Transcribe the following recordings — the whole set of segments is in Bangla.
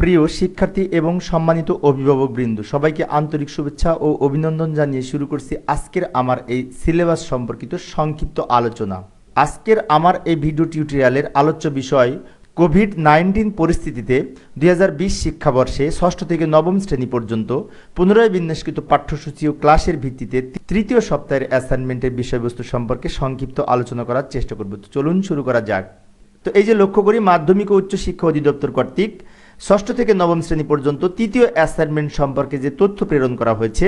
প্রিয় শিক্ষার্থী এবং সম্মানিত অভিভাবকবৃন্দ সবাইকে আন্তরিক শুভেচ্ছা ও অভিনন্দন জানিয়ে শুরু করছি আজকের আমার এই সিলেবাস সম্পর্কিত সংক্ষিপ্ত আলোচনা। আজকের আমার এই ভিডিও টিউটোরিয়ালের আলোচ্য বিষয়, কোভিড নাইন্টিন পরিস্থিতিতে দু হাজার বিশ শিক্ষাবর্ষে ষষ্ঠ থেকে নবম শ্রেণি পর্যন্ত পুনরায় বিন্যাসকৃত পাঠ্যসূচি ও ক্লাসের ভিত্তিতে তৃতীয় সপ্তাহের অ্যাসাইনমেন্টের বিষয়বস্তু সম্পর্কে সংক্ষিপ্ত আলোচনা করার চেষ্টা করব। চলুন শুরু করা যাক। তো এই যে লক্ষ্য করি, মাধ্যমিক ও উচ্চ শিক্ষা অধিদপ্তর কর্তৃক ষষ্ঠ থেকে নবম শ্রেণি পর্যন্ত তৃতীয় অ্যাসাইনমেন্ট সম্পর্কে যে তথ্য প্রেরণ করা হয়েছে,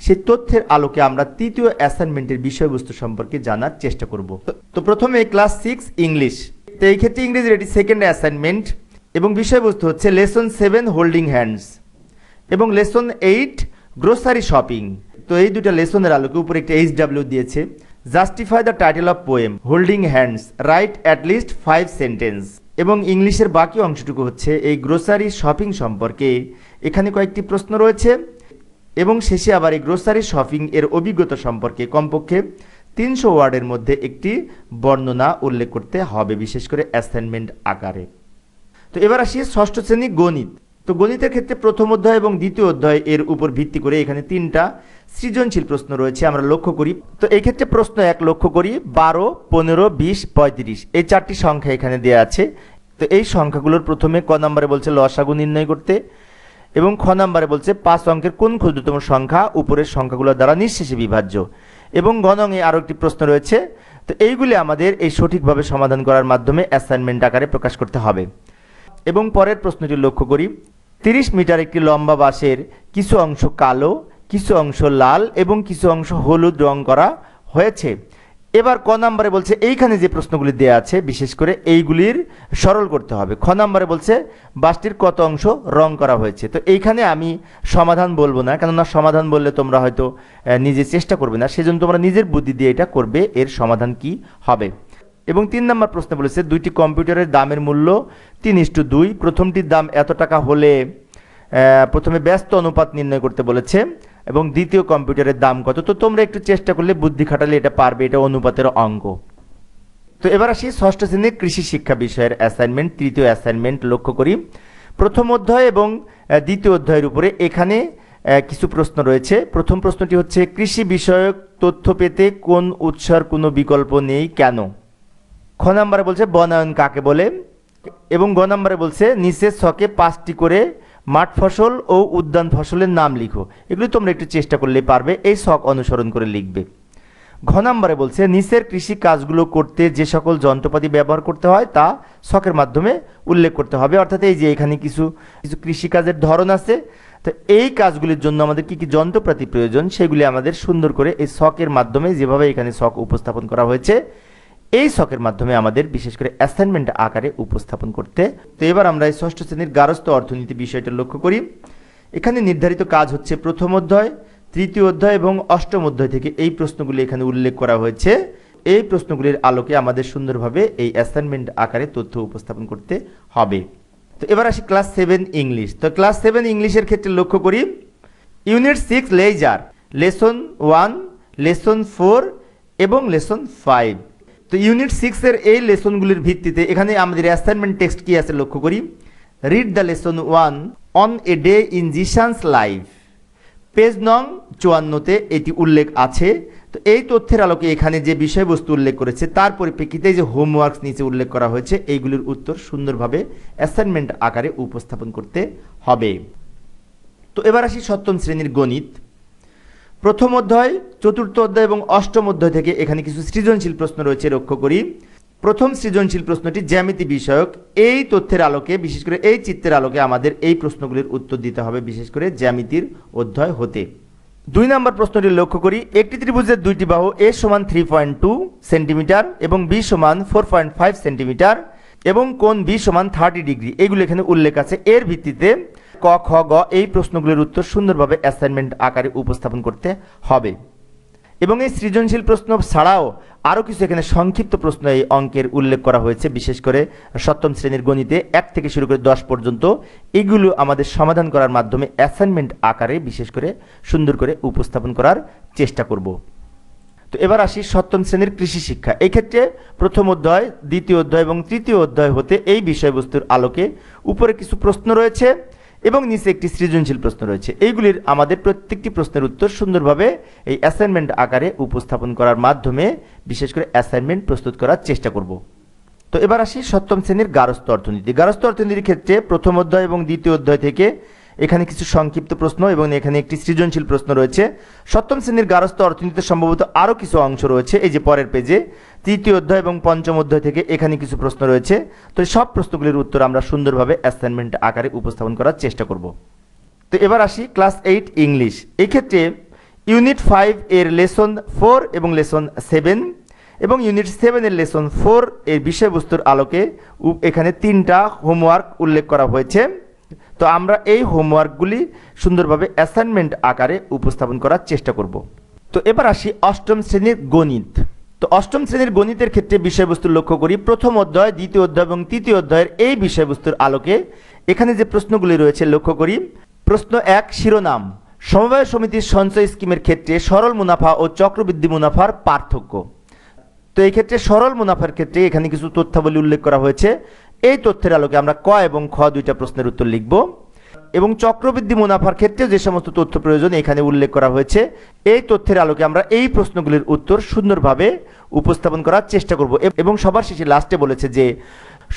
সেই তথ্যের আলোকে আমরা তৃতীয় অ্যাসাইনমেন্টের বিষয়বস্তু সম্পর্কে জানার চেষ্টা করব। তো- প্রথমে ক্লাস সিক্স ইংলিশ তো এই ক্ষেত্রে ইংরেজির এটি সেকেন্ড অ্যাসাইনমেন্ট এবং বিষয়বস্তু হচ্ছে লেসন সেভেন হোল্ডিং হ্যান্ডস এবং লেসন এইট গ্রোসারি শপিং তো এই দুটো লেসনের আলোকে উপরে একটা এইচ ডাব্লিউ দিয়েছে justify the title of poem holding hands right at least five sentence এবং ইংলিশের বাকি অংশটুকু হচ্ছে এই গ্রোসারি শপিং সম্পর্কে। এখানে কয়েকটি প্রশ্ন রয়েছে এবং শেষে আবার এই গ্রোসারি শপিং এর অভিজ্ঞতা সম্পর্কে কমপক্ষে তিনশো ওয়ার্ডের মধ্যে একটি বর্ণনা উল্লেখ করতে হবে, বিশেষ করে অ্যাসাইনমেন্ট আকারে। তো এবার আসি ষষ্ঠ শ্রেণি গণিত। তো গণিতের ক্ষেত্রে প্রথম অধ্যায় এবং দ্বিতীয় অধ্যায় এর উপর ভিত্তি করে এখানে তিনটা সৃজনশীল প্রশ্ন রয়েছে, আমরা লক্ষ্য করি। তো এই ক্ষেত্রে প্রশ্ন এক, লক্ষ্য করি, বারো, পনেরো, বিশ, পঁয়ত্রিশ। এই চারটি সংখ্যা এখানে দেওয়া আছে। তো এই সংখ্যাগুলোর প্রথমে ক নম্বরে বলছে লসাগু নির্ণয় করতে এবং খ নম্বরে বলছে পাঁচ অঙ্কের কোন ক্ষুদ্রতম সংখ্যা উপরের সংখ্যাগুলোর দ্বারা নিঃশেষে বিভাজ্য। এবং গণঙে আরও একটি প্রশ্ন রয়েছে। তো এইগুলি আমাদের এই সঠিকভাবে সমাধান করার মাধ্যমে অ্যাসাইনমেন্ট আকারে প্রকাশ করতে হবে। এবং পরের প্রশ্নটি লক্ষ্য করি। তিরিশ মিটার একটি লম্বা বাঁশের কিছু অংশ কালো কিছু অংশ লাল এবং কিছু অংশ হলুদ রং করা হয়েছে। এবার ক নাম্বারে বলছে, এইখানে যে প্রশ্নগুলি দেওয়া আছে, বিশেষ করে এইগুলির সরল করতে হবে। খ নাম্বারে বলছে, বাসটির কত অংশ রং করা হয়েছে? তো এইখানে আমি সমাধান বলব না, কেননা সমাধান বললে তোমরা হয়তো নিজে চেষ্টা করবে না। সেজন্য তোমরা নিজের বুদ্ধি দিয়ে এটা করবে, এর সমাধান কি হবে? এবং তিন নম্বর প্রশ্ন বলেছে, দুইটি কম্পিউটারের দামের মূল্য তিন ইস্টু দুই। প্রথমটির দাম এত টাকা হলে প্রথমে ব্যস্ত অনুপাত নির্ণয় করতে বলেছে। এবং দ্বিতীয় কম্পিউটারের দাম কত? তো তোমরা একটু চেষ্টা করলে বুদ্ধি খাটালে এটা পারবে, এটা অনুপাতের অঙ্গ তো এবার আসি ষষ্ঠ শ্রেণির কৃষি শিক্ষা বিষয়ের অ্যাসাইনমেন্ট তৃতীয় অ্যাসাইনমেন্ট লক্ষ্য করি। প্রথম অধ্যায় এবং দ্বিতীয় অধ্যায়ের উপরে এখানে কিছু প্রশ্ন রয়েছে। প্রথম প্রশ্নটি হচ্ছে, কৃষি বিষয়ক তথ্য পেতে কোন উৎসর কোনো বিকল্প নেই, কেন? খ নম্বরে বলছে, বনায়ন কাকে বলে? এবং গ নম্বরে বলছে, নিচের ছকে পাঁচটি করে মাঠ ফসল ও উদ্যান ফসলের নাম লিখো। এগুলো তোমরা একটু চেষ্টা করলে পারবে, এই শখ অনুসরণ করে লিখবে। ঘ নম্বরে বলছে, নিচের কৃষি কাজগুলো করতে যে সকল যন্ত্রপাতি ব্যবহার করতে হয় তা শখের মাধ্যমে উল্লেখ করতে হবে। অর্থাৎ এই যে এখানে কিছু কিছু কৃষিকাজের ধরন আছে, তো এই কাজগুলির জন্য আমাদের কি কি যন্ত্রপাতি প্রয়োজন, সেগুলি আমাদের সুন্দর করে এই শখের মাধ্যমে যেভাবে এখানে শখ উপস্থাপন করা হয়েছে এই শখের মাধ্যমে আমাদের বিশেষ করে অ্যাসাইনমেন্ট আকারে উপস্থাপন করতে। তো এবার আমরা এই ষষ্ঠ শ্রেণির গারস্থ অর্থনীতি বিষয়টা লক্ষ্য করি। এখানে নির্ধারিত কাজ হচ্ছে প্রথম অধ্যায়, তৃতীয় অধ্যায় এবং অষ্টম অধ্যায় থেকে এই প্রশ্নগুলি এখানে উল্লেখ করা হয়েছে। এই প্রশ্নগুলির আলোকে আমাদের সুন্দরভাবে এই অ্যাসাইনমেন্ট আকারে তথ্য উপস্থাপন করতে হবে। তো এবার আসি ক্লাস সেভেন ইংলিশ তো ক্লাস সেভেন ইংলিশের ক্ষেত্রে লক্ষ্য করি। Unit six leisure. Lesson one lesson four এবং লেসন ফাইভ তো ইউনিট সিক্সের এই লেসনগুলির ভিত্তিতে এখানে আমাদের অ্যাসাইনমেন্ট টেক্সট কি আছে লক্ষ্য করি? Read the lesson one on a day in Zeeshan's life page নং চুয়ান্নতে এটি উল্লেখ আছে। তো এই তথ্যের আলোকে এখানে যে বিষয়বস্তু উল্লেখ করেছে, তার পরিপ্রেক্ষিতে যে হোমওয়ার্কস নিচে উল্লেখ করা হয়েছে, এইগুলির উত্তর সুন্দরভাবে অ্যাসাইনমেন্ট আকারে উপস্থাপন করতে হবে। তো এবার আসি সপ্তম শ্রেণির গণিত। প্রথম অধ্যায়, চতুর্থ অধ্যায় এবং অষ্টম অধ্যায় থেকে এখানে কিছু সৃজনশীল প্রশ্ন রয়েছে, লক্ষ্য করি। প্রথম সৃজনশীল প্রশ্নটি জ্যামিতি বিষয়ক। এই তথ্যের আলোকে, বিশেষ করে এই চিত্রের আলোকে আমাদের এই প্রশ্নগুলির উত্তর দিতে হবে, বিশেষ করে জ্যামিতির অধ্যায় হতে। দুই নম্বর প্রশ্নটি লক্ষ্য করি। একটি ত্রিভুজের দুইটি বাহু এ সমান থ্রি পয়েন্ট টু সেন্টিমিটার এবং বি সমান ফোর পয়েন্ট ফাইভ সেন্টিমিটার এবং কোন বি সমান থার্টি ডিগ্রি। এগুলো এখানে উল্লেখ আছে। এর ভিত্তিতে ক, খ, গ এই প্রশ্নগুলির উত্তর সুন্দরভাবে অ্যাসাইনমেন্ট আকারে উপস্থাপন করতে হবে। এবং এই সৃজনশীল প্রশ্ন ছাড়াও আরও কিছু এখানে সংক্ষিপ্ত প্রশ্ন এই অঙ্কের উল্লেখ করা হয়েছে, বিশেষ করে সপ্তম শ্রেণির গণিতে এক থেকে শুরু করে দশ পর্যন্ত। এগুলো আমাদের সমাধান করার মাধ্যমে অ্যাসাইনমেন্ট আকারে বিশেষ করে সুন্দর করে উপস্থাপন করার চেষ্টা করব। তো এবার আসি সপ্তম শ্রেণির কৃষি শিক্ষা। এই ক্ষেত্রে প্রথম অধ্যায়, দ্বিতীয় অধ্যায় এবং তৃতীয় অধ্যায় হতে এই বিষয়বস্তুর আলোকে উপরে কিছু প্রশ্ন রয়েছে। এবং নিচে একটি সৃজনশীল প্রশ্ন রয়েছে। এইগুলির আমাদের প্রত্যেকটি প্রশ্নের উত্তর সুন্দরভাবে এই অ্যাসাইনমেন্ট আকারে উপস্থাপন করার মাধ্যমে বিশেষ করে অ্যাসাইনমেন্ট প্রস্তুত করার চেষ্টা করব। তো এবার আসি সপ্তম শ্রেণির গারস্থ অর্থনীতি। গারস্থ অর্থনীতির ক্ষেত্রে প্রথম অধ্যায় এবং দ্বিতীয় অধ্যায় থেকে এখানে কিছু সংক্ষিপ্ত প্রশ্ন এবং এখানে একটি সৃজনশীল প্রশ্ন রয়েছে। সপ্তম শ্রেণির গারস্থ অর্থনীতিতে সম্ভবত আরও কিছু অংশ রয়েছে। এই যে পরের পেজে তৃতীয় অধ্যায় এবং পঞ্চম অধ্যায় থেকে এখানে কিছু প্রশ্ন রয়েছে। তো সব প্রশ্নগুলির উত্তর আমরা সুন্দরভাবে অ্যাসাইনমেন্ট আকারে উপস্থাপন করার চেষ্টা করব। তো এবার আসি ক্লাস এইট ইংলিশ এক্ষেত্রে ইউনিট ফাইভ এর লেসন ফোর এবং লেসন সেভেন এবং ইউনিট সেভেনের লেসন ফোর এর বিষয়বস্তুর আলোকে এখানে তিনটা হোমওয়ার্ক উল্লেখ করা হয়েছে। তো আমরা এই হোমওয়ার্কগুলি সুন্দরভাবে অ্যাসাইনমেন্ট আকারে উপস্থাপন করার চেষ্টা করব। তো এবার আসি অষ্টম শ্রেণির গণিত। তো অষ্টম শ্রেণির গণিতের ক্ষেত্রে বিষয়বস্তু লক্ষ্য করি। প্রথম অধ্যায়, দ্বিতীয় অধ্যায় এবং তৃতীয় অধ্যায়ের এই বিষয়বস্তুর আলোকে এখানে যে প্রশ্নগুলি রয়েছে লক্ষ্য করি। প্রশ্ন এক, শিরোনাম। সমবায় সমিতির সঞ্চয় স্কিমের ক্ষেত্রে সরল মুনাফা ও চক্রবৃদ্ধি মুনাফার পার্থক্য। তো এই ক্ষেত্রে সরল মুনাফার ক্ষেত্রে এখানে কিছু তথ্যাবলী উল্লেখ করা হয়েছে। এই তথ্যের আলোকে আমরা ক এবং খ দুইটা প্রশ্নের উত্তর লিখব। এবং চক্রবৃদ্ধি মুনাফার ক্ষেত্রে যে সমস্ত তথ্য প্রয়োজন এখানে উল্লেখ করা হয়েছে, এই তথ্যের আলোকে আমরা এই প্রশ্নগুলির উত্তর সুন্দরভাবে উপস্থাপন করার চেষ্টা করব। এবং সবার শেষে লাস্টে বলেছে যে,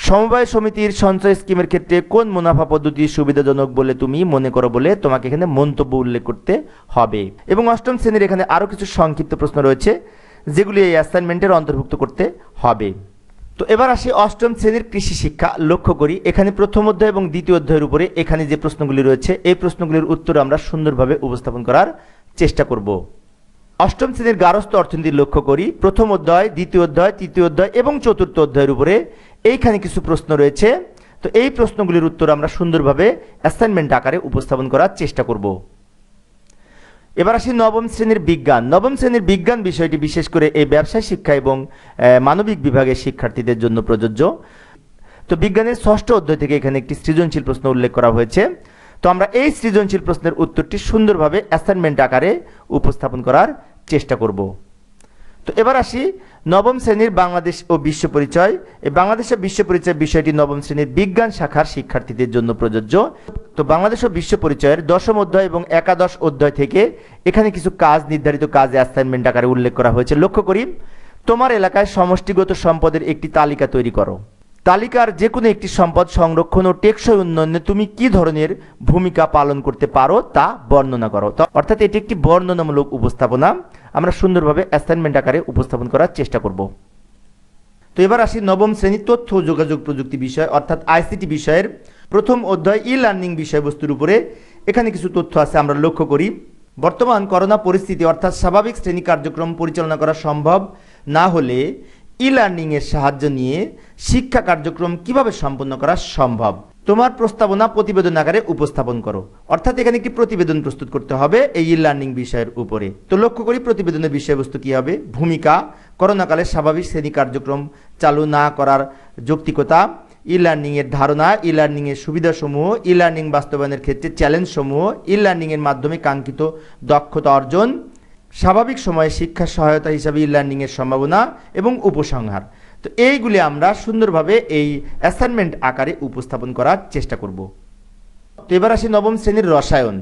সমবায় সমিতির সঞ্চয় স্কিমের ক্ষেত্রে কোন মুনাফা পদ্ধতি সুবিধাজনক বলে তুমি মনে করো বলে তোমাকে এখানে মন্তব্য উল্লেখ করতে হবে। এবং অষ্টম শ্রেণির এখানে আরও কিছু সংক্ষিপ্ত প্রশ্ন রয়েছে, যেগুলি এই অ্যাসাইনমেন্টের অন্তর্ভুক্ত করতে হবে। তো এবার আসি অষ্টম শ্রেণির কৃষি শিক্ষা। লক্ষ্য করি, এখানে প্রথম অধ্যায় এবং দ্বিতীয় অধ্যায়ের উপরে এখানে যে প্রশ্নগুলি রয়েছে, এই প্রশ্নগুলির উত্তর আমরা সুন্দরভাবে উপস্থাপন করার চেষ্টা করব। অষ্টম শ্রেণির গারস্থ অর্থনীতি লক্ষ্য করি, প্রথম অধ্যায়, দ্বিতীয় অধ্যায়, তৃতীয় অধ্যায় এবং চতুর্থ অধ্যায়ের উপরে এইখানে কিছু প্রশ্ন রয়েছে। তো এই প্রশ্নগুলির উত্তর আমরা সুন্দরভাবে অ্যাসাইনমেন্ট আকারে উপস্থাপন করার চেষ্টা করব। এবার আসি নবম শ্রেণির বিজ্ঞান। নবম শ্রেণির বিজ্ঞান বিষয়টি বিশেষ করে এই ব্যবসায় শিক্ষা এবং মানবিক বিভাগের শিক্ষার্থীদের জন্য প্রযোজ্য। তো বিজ্ঞানের ষষ্ঠ অধ্যায় থেকে এখানে একটি সৃজনশীল প্রশ্ন উল্লেখ করা হয়েছে। তো আমরা এই সৃজনশীল প্রশ্নের উত্তরটি সুন্দরভাবে অ্যাসাইনমেন্ট আকারে উপস্থাপন করার চেষ্টা করব। তো এবার আসি নবম শ্রেণির বাংলাদেশ ও বিশ্ব পরিচয়। এই বাংলাদেশ ও বিশ্ব পরিচয় বিষয়টি নবম শ্রেণির বিজ্ঞান শাখার শিক্ষার্থীদের জন্য প্রযোজ্য। তো বাংলাদেশ ও বিশ্ব পরিচয়ের দশম অধ্যায় এবং একাদশ অধ্যায় থেকে এখানে কিছু কাজ, নির্ধারিত কাজ অ্যাসাইনমেন্ট আকারে উল্লেখ করা হয়েছে। লক্ষ্য করি, তোমার এলাকায় সমষ্টিগত সম্পদের একটি তালিকা তৈরি করো। তালিকার যে কোনো একটি সম্পদ সংরক্ষণ ও টেকসই উন্নয়নে তুমি কি ধরনের ভূমিকা পালন করতে পারো তা বর্ণনা করো। অর্থাৎ এটি একটি বর্ণনামূলক উপস্থাপনা। আমরা সুন্দরভাবে অ্যাসাইনমেন্ট আকারে উপস্থাপন করার চেষ্টা করব। তো এবার আসি নবম শ্রেণি তথ্য যোগাযোগ প্রযুক্তি বিষয়, অর্থাৎ আইসিটি বিষয়ের প্রথম অধ্যায় ই লার্নিং বিষয়বস্তুর উপরে। এখানে কিছু তথ্য আছে, আমরা লক্ষ্য করি। বর্তমান করোনা পরিস্থিতি, অর্থাৎ স্বাভাবিক শ্রেণি কার্যক্রম পরিচালনা করা সম্ভব না হলে ই লার্নিং এর সাহায্য নিয়ে শিক্ষা কার্যক্রম কীভাবে সম্পন্ন করা সম্ভব? তোমার প্রস্তাবনা প্রতিবেদন আকারে উপস্থাপন করো। অর্থাৎ এখানে একটি প্রতিবেদন প্রস্তুত করতে হবে? এই ই লার্নিং বিষয়ের উপরে। তো লক্ষ্য করি প্রতিবেদনের বিষয়বস্তু কি হবে? ভূমিকা, করোনাকালে স্বাভাবিক শ্রেণি কার্যক্রম চালু না করার যৌক্তিকতা ই লার্নিং এর ধারণা ই লার্নিং এর সুবিধাসমূহ ই লার্নিং বাস্তবায়নের ক্ষেত্রে চ্যালেঞ্জসমূহ ই লার্নিং এর মাধ্যমে কাঙ্ক্ষিত দক্ষতা অর্জন, স্বাভাবিক সময়ে শিক্ষা সহায়তা হিসাবে ই লার্নিং এর সম্ভাবনা এবং উপসংহার। তো এইগুলি আমরা সুন্দরভাবে এই অ্যাসাইনমেন্ট আকারে উপস্থাপন করার চেষ্টা করব। তো এবার আসি নবম শ্রেণির রসায়ন।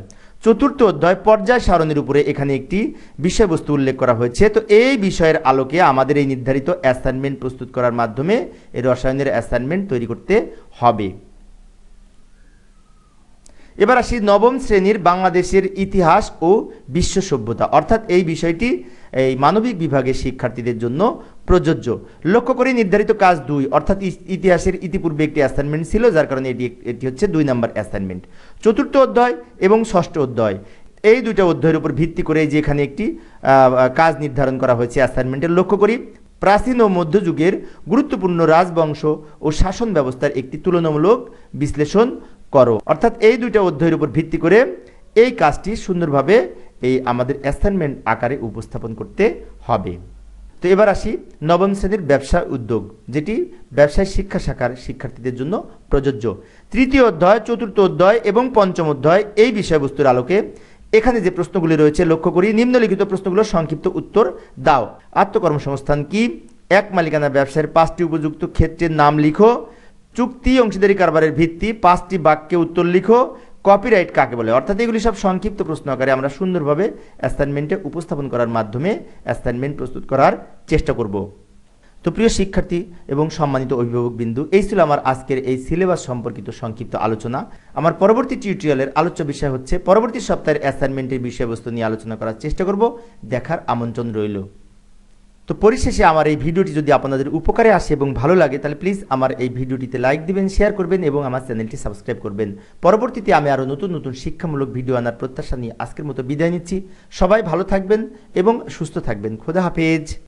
চতুর্থ অধ্যায় পর্যায় সারণীর উপরে এখানে একটি বিষয়বস্তু উল্লেখ করা হয়েছে। তো এই বিষয়ের আলোকে আমাদের এই নির্ধারিত অ্যাসাইনমেন্ট প্রস্তুত করার মাধ্যমে এই রসায়নের অ্যাসাইনমেন্ট তৈরি করতে হবে। এবার আসি নবম শ্রেণির বাংলাদেশের ইতিহাস ও বিশ্ব সভ্যতা। অর্থাৎ এই বিষয়টি এই মানবিক বিভাগের শিক্ষার্থীদের জন্য প্রযোজ্য। লক্ষ্য করি নির্ধারিত কাজ দুই, অর্থাৎ ইতিহাসের ইতিপূর্বে একটি অ্যাসাইনমেন্ট ছিল, যার কারণে এটি এটি হচ্ছে দুই নম্বর অ্যাসাইনমেন্ট চতুর্থ অধ্যায় এবং ষষ্ঠ অধ্যায়। এই দুইটা অধ্যায়ের উপর ভিত্তি করে যে এখানে একটি কাজ নির্ধারণ করা হয়েছে অ্যাসাইনমেন্টের লক্ষ্য করি প্রাচীন ও মধ্যযুগের গুরুত্বপূর্ণ রাজবংশ ও শাসন ব্যবস্থার একটি তুলনামূলক বিশ্লেষণ করো। অর্থাৎ এই দুইটা অধ্যায়ের উপর ভিত্তি করে এই কাজটি সুন্দরভাবে এই আমাদের অ্যাসাইনমেন্ট আকারে উপস্থাপন করতে হবে। তো এবার আসি নবম শ্রেণির ব্যবসা উদ্যোগ, যেটি ব্যবসায় শিক্ষা শাখার শিক্ষার্থীদের জন্য প্রযোজ্য। তৃতীয় অধ্যায়, চতুর্থ অধ্যায় এবং পঞ্চম অধ্যায় এই বিষয়বস্তুর আলোকে এখানে যে প্রশ্নগুলি রয়েছে, লক্ষ্য করি, নিম্নলিখিত প্রশ্নগুলো সংক্ষিপ্ত উত্তর দাও। আত্মকর্মসংস্থান কি? এক মালিকানা ব্যবসায়ের পাঁচটি উপযুক্ত ক্ষেত্রের নাম লিখো। চুক্তি অংশীদারি কারবারের ভিত্তি, পাঁচটি বাক্যে উত্তর লিখো কপিরাইট কাকে বলে? অর্থাৎ এগুলি সব সংক্ষিপ্ত প্রশ্ন আকারে আমরা সুন্দরভাবে অ্যাসাইনমেন্টে উপস্থাপন করার মাধ্যমে অ্যাসাইনমেন্ট প্রস্তুত করার চেষ্টা করব। তো প্রিয় শিক্ষার্থী এবং সম্মানিত অভিভাবক বিন্দু, এই ছিল আমার আজকের এই সিলেবাস সম্পর্কিত সংক্ষিপ্ত আলোচনা। আমার পরবর্তী টিউটোরিয়ালের আলোচ্য বিষয় হচ্ছে, পরবর্তী সপ্তাহের অ্যাসাইনমেন্টের বিষয়বস্তু নিয়ে আলোচনা করার চেষ্টা করব। দেখার আমন্ত্রণ রইল। তো পরিশেষে আমার এই ভিডিওটি যদি আপনাদের উপকারে আসে এবং ভালো লাগে, তাহলে প্লিজ আমার এই ভিডিওটিতে লাইক দিবেন শেয়ার করবেন এবং আমার চ্যানেলটি সাবস্ক্রাইব করবেন। পরবর্তীতে আমি আরও নতুন নতুন শিক্ষামূলক ভিডিও আনার প্রত্যাশা নিয়ে আজকের মতো বিদায় নিচ্ছি। সবাই ভালো থাকবেন এবং সুস্থ থাকবেন। খোদা হাফেজ।